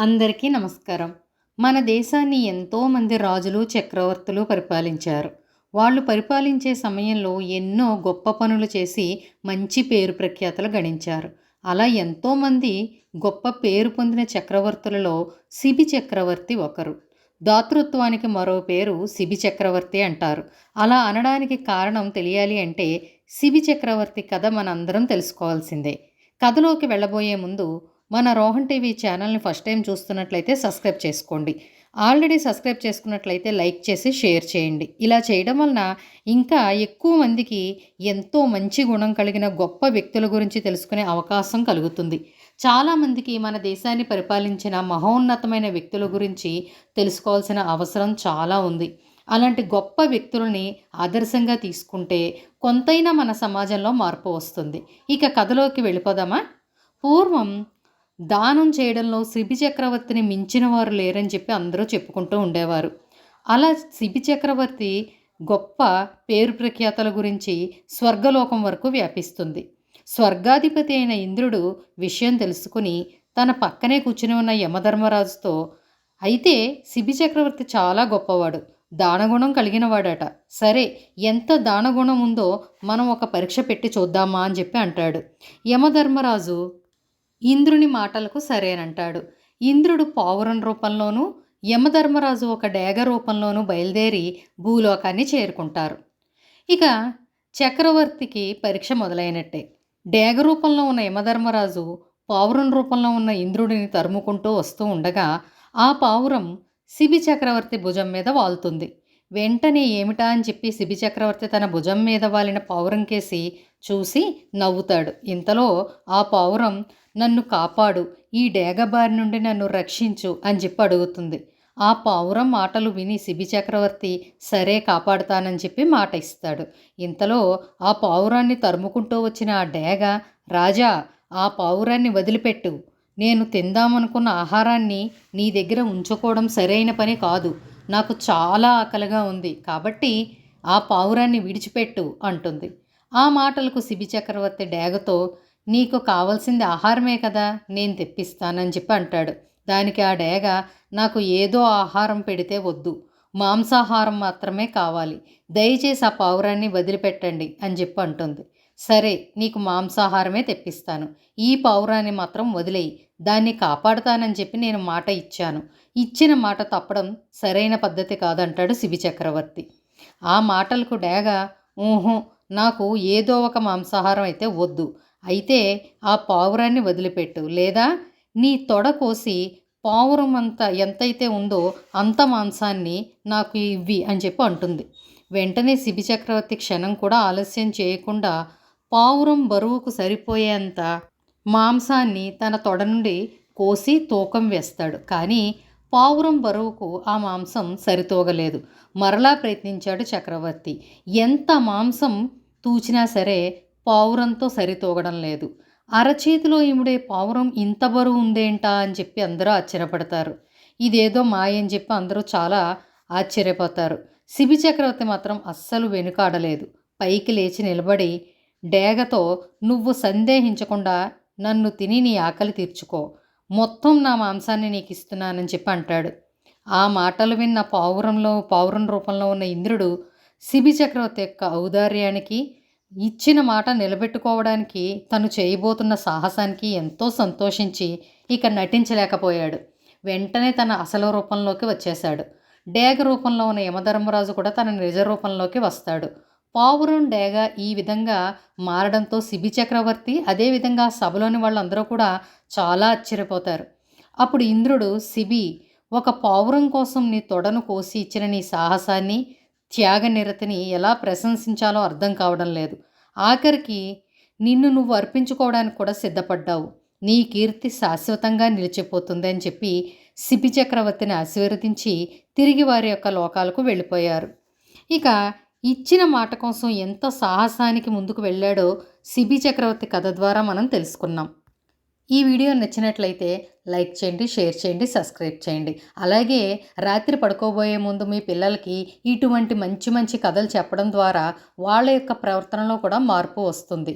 అందరికీ నమస్కారం. మన దేశాన్ని ఎంతోమంది రాజులు చక్రవర్తులు పరిపాలించారు. వాళ్ళు పరిపాలించే సమయంలో ఎన్నో గొప్ప పనులు చేసి మంచి పేరు ప్రఖ్యాతలు గణించారు. అలా ఎంతోమంది గొప్ప పేరు పొందిన చక్రవర్తులలో సిబి చక్రవర్తి ఒకరు. దాతృత్వానికి మరో పేరు సిబి చక్రవర్తి అంటారు. అలా అనడానికి కారణం తెలియాలి అంటే సిబి చక్రవర్తి కథ మనందరం తెలుసుకోవాల్సిందే. కథలోకి వెళ్ళబోయే ముందు మన రోహన్ టీవీ ఛానల్ని ఫస్ట్ టైం చూస్తున్నట్లయితే సబ్స్క్రైబ్ చేసుకోండి. ఆల్రెడీ సబ్స్క్రైబ్ చేసుకున్నట్లయితే లైక్ చేసి షేర్ చేయండి. ఇలా చేయడం వలన ఇంకా ఎక్కువ మందికి ఎంతో మంచి గుణం కలిగిన గొప్ప వ్యక్తుల గురించి తెలుసుకునే అవకాశం కలుగుతుంది. చాలామందికి మన దేశాన్ని పరిపాలించిన మహోన్నతమైన వ్యక్తుల గురించి తెలుసుకోవాల్సిన అవసరం చాలా ఉంది. అలాంటి గొప్ప వ్యక్తులని ఆదర్శంగా తీసుకుంటే కొంతైనా మన సమాజంలో మార్పు వస్తుంది. ఇక కథలోకి వెళ్ళిపోదామా? పూర్వం దానం చేయడంలో శిబి చక్రవర్తిని మించిన వారు లేరని చెప్పి అందరూ చెప్పుకుంటూ ఉండేవారు. అలా శిబి చక్రవర్తి గొప్ప పేరు ప్రఖ్యాతల గురించి స్వర్గలోకం వరకు వ్యాపిస్తుంది. స్వర్గాధిపతి అయిన ఇంద్రుడు విషయం తెలుసుకుని తన పక్కనే కూర్చుని ఉన్న యమధర్మరాజుతో అయితే శిబి చక్రవర్తి చాలా గొప్పవాడు దానగుణం కలిగినవాడట. సరే ఎంత దానగుణం ఉందో మనం ఒక పరీక్ష పెట్టి చూద్దామా అని చెప్పి అంటాడు. యమధర్మరాజు ఇంద్రుని మాటలకు సరేనంటాడు. ఇంద్రుడు పావురం రూపంలోనూ యమధర్మరాజు ఒక డేగ రూపంలోనూ బయలుదేరి భూలోకాన్ని చేరుకుంటారు. ఇక చక్రవర్తికి పరీక్ష మొదలైనట్టే. డేగ రూపంలో ఉన్న యమధర్మరాజు పావురం రూపంలో ఉన్న ఇంద్రుడిని తరుముకుంటూ వస్తూ ఉండగా ఆ పావురం శిబి చక్రవర్తి భుజం మీద వాలుతుంది. వెంటనే ఏమిటా అని చెప్పి శిబి చక్రవర్తి తన భుజం మీద వాలిన పావురం కేసి చూసి నవ్వుతాడు. ఇంతలో ఆ పావురం నన్ను కాపాడు ఈ డేగబారి నుండి నన్ను రక్షించు అని చెప్పి అడుగుతుంది. ఆ పావురం మాటలు విని శిబి చక్రవర్తి సరే కాపాడుతానని చెప్పి మాట ఇస్తాడు. ఇంతలో ఆ పావురాన్ని తరుముకుంటూ వచ్చిన ఆ డేగ రాజా ఆ పావురాన్ని వదిలిపెట్టు. నేను తిందామనుకున్న ఆహారాన్ని నీ దగ్గర ఉంచుకోవడం సరైన పని కాదు. నాకు చాలా ఆకలిగా ఉంది కాబట్టి ఆ పావురాన్ని విడిచిపెట్టు అంటుంది. ఆ మాటలకు శిబి చక్రవర్తి డేగతో నీకు కావాల్సింది ఆహారమే కదా నేను తెప్పిస్తానని చెప్పి అంటాడు. దానికి ఆ డేగ నాకు ఏదో ఆహారం పెడితే వద్దు మాంసాహారం మాత్రమే కావాలి దయచేసి ఆ పావురాన్ని వదిలిపెట్టండి అని చెప్పి అంటుంది. సరే నీకు మాంసాహారమే తెప్పిస్తాను ఈ పావురాన్ని మాత్రం వదిలేయి దాన్ని కాపాడుతానని చెప్పి నేను మాట ఇచ్చాను. ఇచ్చిన మాట తప్పడం సరైన పద్ధతి కాదంటాడు శిబి చక్రవర్తి. ఆ మాటలకు డేగ ఊహు నాకు ఏదో ఒక మాంసాహారం అయితే వద్దు అయితే ఆ పావురాన్ని వదిలిపెట్టు. లేదా నీ తొడ కోసి పావురం అంత ఎంతైతే ఉందో అంత మాంసాన్ని నాకు ఇవ్వి అని చెప్పి అంటుంది. వెంటనే శిబి చక్రవర్తి క్షణం కూడా ఆలస్యం చేయకుండా పావురం బరువుకు సరిపోయేంత మాంసాన్ని తన తొడ నుండి కోసి తూకం వేస్తాడు. కానీ పావురం బరువుకు ఆ మాంసం సరితూగలేదు. మరలా ప్రయత్నించాడు చక్రవర్తి. ఎంత మాంసం తూచినా సరే పావురంతో సరితూగడం లేదు. అరచేతిలో ఇముడే పావురం ఇంత బరువు ఉందేంటా అని చెప్పి అందరూ ఆశ్చర్యపడతారు. ఇదేదో మాయ అని చెప్పి అందరూ చాలా ఆశ్చర్యపోతారు. శిబి చక్రవర్తి మాత్రం అస్సలు వెనుకాడలేదు. పైకి లేచి నిలబడి డేగతో నువ్వు సందేహించకుండా నన్ను తిని నీ ఆకలి తీర్చుకో. మొత్తం నా మాంసాన్ని నీకు ఇస్తున్నానని చెప్పి అంటాడు. ఆ మాటలు విన్న పావురంలో పావురం రూపంలో ఉన్న ఇంద్రుడు శిబి చక్రవర్తి యొక్క ఔదార్యానికి ఇచ్చిన మాట నిలబెట్టుకోవడానికి తను చేయబోతున్న సాహసానికి ఎంతో సంతోషించి ఇక నటించలేకపోయాడు. వెంటనే తన అసలు రూపంలోకి వచ్చేశాడు. డేగ రూపంలో ఉన్న యమధర్మరాజు కూడా తన నిజ రూపంలోకి వస్తాడు. పావురం డేగ ఈ విధంగా మారడంతో శిబి చక్రవర్తి అదేవిధంగా సభలోని వాళ్ళందరూ కూడా చాలా ఆశ్చర్యపోతారు. అప్పుడు ఇంద్రుడు శిబి ఒక పావురం కోసం నీ తొడను కోసి ఇచ్చిన నీ సాహసాన్ని త్యాగనిరతిని ఎలా ప్రశంసించాలో అర్థం కావడం లేదు. ఆఖరికి నిన్ను నువ్వు అర్పించుకోవడానికి కూడా సిద్ధపడ్డావు. నీ కీర్తి శాశ్వతంగా నిలిచిపోతుంది అని చెప్పి సిపి చక్రవర్తిని ఆశీర్వదించి తిరిగి వారి యొక్క లోకాలకు వెళ్ళిపోయారు. ఇక ఇచ్చిన మాట కోసం ఎంత సాహసానికి ముందుకు వెళ్ళాడో సిబి చక్రవర్తి కథ ద్వారా మనం తెలుసుకున్నాం. ఈ వీడియో నచ్చినట్లయితే లైక్ చేయండి షేర్ చేయండి సబ్స్క్రైబ్ చేయండి. అలాగే రాత్రి పడుకోబోయే ముందు మీ పిల్లలకి ఇటువంటి మంచి మంచి కథలు చెప్పడం ద్వారా వాళ్ళ యొక్క ప్రవర్తనలో కూడా మార్పు వస్తుంది.